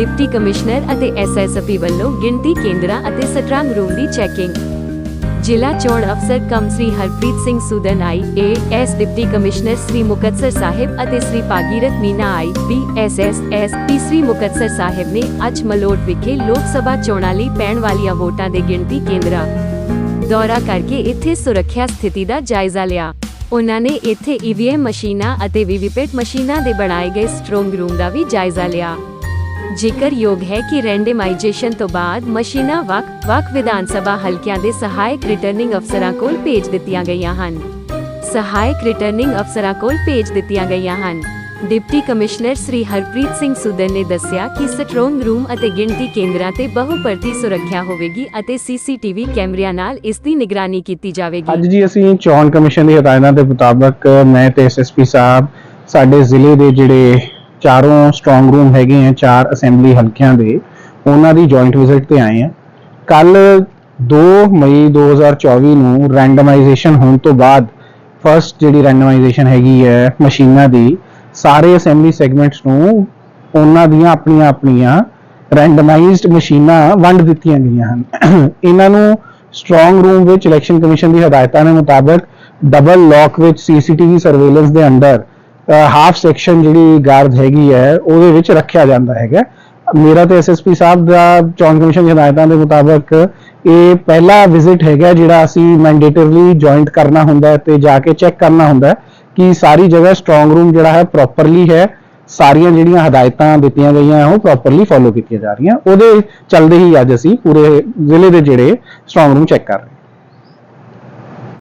Deputy commissioner ਅਤੇ SSP ਵੱਲੋਂ ਗਿਣਤੀ ਕੇਂਦਰਾਂ ਅਤੇ ਸਟਰੰਗ ਰੂਮ ਦੀ ਚੈਕਿੰਗ। ਜ਼ਿਲ੍ਹਾ ਚੋਣ ਅਫਸਰ cum Shri Harpreet Singh Sudan I, A S deputy commissioner Shri Muktsar Sahib ਅਤੇ Shri Bhagirath Meena I P S S S, P Shri Muktsar Sahib ਨੇ ਅੱਜ ਮਲੋਟ ਵਿਖੇ ਲੋਕ ਸਭਾ ਚੋਣਾਂ ਲਈ ਪੈਣ ਵਾਲੀਆਂ ਵੋਟਾਂ ਦੇ ਗਿਣਤੀ ਕੇਂਦਰਾਂ ਦੌਰਾ ਕਰਕੇ ਇੱਥੇ ਸੁਰੱਖਿਆ ਸਥਿਤੀ ਦਾ ਜਾਇਜ਼ਾ ਲਿਆ। ਉਹਨਾਂ ਨੇ ਇੱਥੇ ਈਵੀਐਮ ਮਸ਼ੀਨਾਂ ਅਤੇ ਵੀਵੀਪੈਟ ਮਸ਼ੀਨਾਂ ਦੇ ਬਣਾਏ ਗਏ ਸਟਰੋਂਗ ਰੂਮ ਦਾ ਵੀ ਜਾਇਜ਼ਾ ਲਿਆ। ਜ਼ਿਕਰਯੋਗ ਹੈ ਕਿ ਰੈਂਡਮਾਈਜੇਸ਼ਨ ਤੋਂ ਬਾਅਦ ਮਸ਼ੀਨਾਂ ਵੱਖ-ਵੱਖ ਵਿਧਾਨ ਸਭਾ ਹਲਕਿਆਂ ਦੇ ਸਹਾਇਕ ਰਿਟਰਨਿੰਗ ਅਫਸਰਾਂ ਕੋਲ ਭੇਜ ਦਿੱਤੀਆਂ ਗਈਆਂ ਹਨ। ਸਹਾਇਕ ਰਿਟਰਨਿੰਗ ਅਫਸਰਾਂ ਕੋਲ ਭੇਜ ਦਿੱਤੀਆਂ ਗਈਆਂ ਹਨ। ਡਿਪਟੀ ਕਮਿਸ਼ਨਰ ਸ੍ਰੀ ਹਰਪ੍ਰੀਤ ਸਿੰਘ ਸੁਦਨ ਨੇ ਦੱਸਿਆ ਕਿ ਸਟਰੋਂਗ ਰੂਮ ਅਤੇ ਗਿਣਤੀ ਕੇਂਦਰਾਂ ਤੇ ਬਹੁਪਰਤੀ ਸੁਰੱਖਿਆ ਹੋਵੇਗੀ ਅਤੇ ਸੀਸੀਟੀਵੀ ਕੈਮਰਿਆਂ ਨਾਲ ਇਸ ਦੀ ਨਿਗਰਾਨੀ ਕੀਤੀ ਜਾਵੇਗੀ। ਅੱਜ ਜੀ ਅਸੀਂ ਚੋਣ ਕਮਿਸ਼ਨ ਦੀ ਹਦਾਇਤਾਂ ਦੇ ਮੁਤਾਬਕ ਮੈਂ ਤੇ ਐਸਐਸਪੀ ਸਾਹਿਬ ਸਾਡੇ ਜ਼ਿਲ੍ਹੇ ਦੇ ਜਿਹੜੇ ਚਾਰੋਂ ਸਟਰੋਂਗ ਰੂਮ ਹੈਗੇ ਆ, ਚਾਰ ਅਸੈਂਬਲੀ ਹਲਕਿਆਂ ਦੇ, ਉਹਨਾਂ ਦੀ ਜੁਆਇੰਟ ਵਿਜ਼ਿਟ ਤੇ ਆਏ ਆ। ਕੱਲ 2 ਮਈ 2024 ਨੂੰ ਰੈਂਡਮਾਈਜੇਸ਼ਨ ਹੋਣ ਤੋਂ ਬਾਅਦ ਫਰਸਟ ਜਿਹੜੀ ਰੈਂਡਮਾਈਜੇਸ਼ਨ ਹੈਗੀ ਹੈ ਮਸ਼ੀਨਾਂ ਦੀ, ਸਾਰੇ ਅਸੈਂਬਲੀ ਸੈਗਮੈਂਟਸ ਨੂੰ ਉਹਨਾਂ ਦੀਆਂ ਆਪਣੀਆਂ ਆਪਣੀਆਂ ਰੈਂਡਮਾਈਜ਼ਡ ਮਸ਼ੀਨਾਂ ਵੰਡ ਦਿੱਤੀਆਂ ਗਈਆਂ ਹਨ। ਇਹਨਾਂ ਨੂੰ ਸਟਰੋਂਗ ਰੂਮ ਵਿੱਚ ਇਲੈਕਸ਼ਨ ਕਮਿਸ਼ਨ ਦੀ ਹਦਾਇਤਾਂ ਦੇ ਮੁਤਾਬਕ ਡਬਲ ਲੌਕ ਵਿੱਚ ਸੀਸੀਟੀਵੀ ਸਰਵੇਲੈਂਸ ਦੇ ਅੰਡਰ ਹਾਫ ਸੈਕਸ਼ਨ ਜਿਹੜੀ ਗਾਰਡ ਹੈਗੀ ਹੈ, ਉਹਦੇ ਵਿੱਚ ਰੱਖਿਆ ਜਾਂਦਾ ਹੈਗਾ। ਮੇਰਾ ਤੇ ਐਸਐਸਪੀ ਸਾਹਿਬ ਦਾ, ਚੋਣ ਕਮਿਸ਼ਨ ਦੀ ਹਦਾਇਤਾਂ ਦੇ ਮੁਤਾਬਕ, ਇਹ ਪਹਿਲਾ ਵਿਜ਼ਿਟ ਹੈਗਾ ਜਿਹੜਾ ਅਸੀਂ ਮੈਂਡੇਟਰਲੀ ਜੁਆਇੰਟ ਕਰਨਾ ਹੁੰਦਾ ਹੈ ਤੇ ਜਾ ਕੇ ਚੈੱਕ ਕਰਨਾ ਹੁੰਦਾ ਕਿ ਸਾਰੀ ਜਗ੍ਹਾ ਸਟਰੋਂਗ ਰੂਮ ਜਿਹੜਾ ਹੈ ਪ੍ਰੋਪਰਲੀ ਹੈ। ਸਾਰੀਆਂ ਜਿਹੜੀਆਂ ਹਦਾਇਤਾਂ ਦਿੱਤੀਆਂ ਗਈਆਂ, ਉਹ ਪ੍ਰੋਪਰਲੀ ਫੋਲੋ ਕੀਤੀਆਂ ਜਾ ਰਹੀਆਂ। ਉਹਦੇ ਚੱਲਦੇ ਹੀ ਅੱਜ ਅਸੀਂ ਪੂਰੇ ਜ਼ਿਲ੍ਹੇ ਦੇ ਜਿਹੜੇ ਸਟਰੋਂਗ ਰੂਮ ਚੈੱਕ ਕਰ ਰਹੇ